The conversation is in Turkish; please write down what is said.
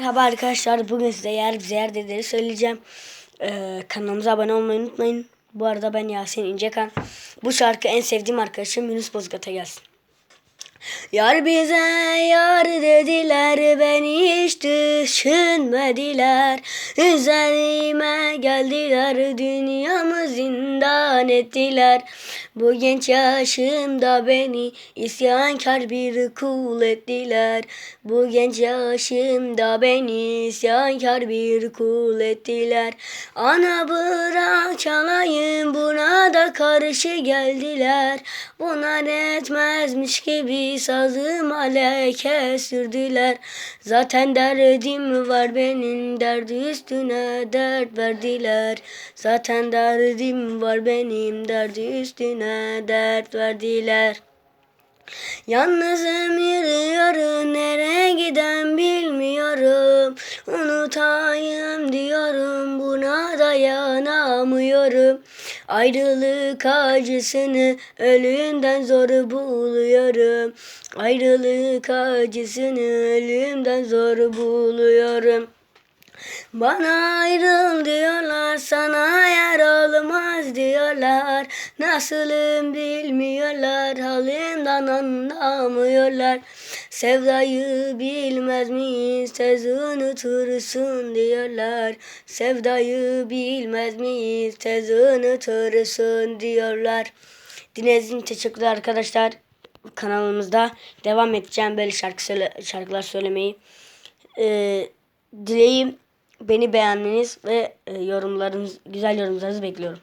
Merhaba arkadaşlar. Bugün size yer bize yer dedileri söyleyeceğim. Ee, kanalımıza abone olmayı unutmayın. Bu arada ben Yasin İncekan. Bu şarkı en sevdiğim arkadaşım Yunus Bozgat'a gelsin. Yar bize yar dediler beni hiç düşünmediler Üzerime geldiler dünyamı zindan ettiler. Bu genç yaşımda beni isyankar bir kul ettiler. Bu genç yaşımda beni isyankar bir kul ettiler. Ana bırak çalayım buna da karşı geldiler. Bunlar etmezmiş gibi sazıma leke sürdüler. Zaten derdim var benim derdi üstüne dert verdiler. Zaten derdim var benim derdi üstüne dert verdiler. Yalnızım yürüyorum nereye giden bilmiyorum. Unutayım diyorum buna dayanamıyorum Ayrılık acısını ölümden zor buluyorum Ayrılık acısını ölümden zor buluyorum bana ayrıl diyorlar, sana yer olmaz diyorlar. Nasılım bilmiyorlar, halimden anlamıyorlar. Sevdayı bilmez miyiz, tez unutursun diyorlar. Sevdayı bilmez miyiz, tez unutursun diyorlar. Dinlediğiniz için teşekkürler arkadaşlar. Kanalımızda devam edeceğim böyle şarkı söyle, şarkılar söylemeyi. Ee, dileğim beni beğenmeniz ve e, yorumlarınız, güzel yorumlarınızı bekliyorum.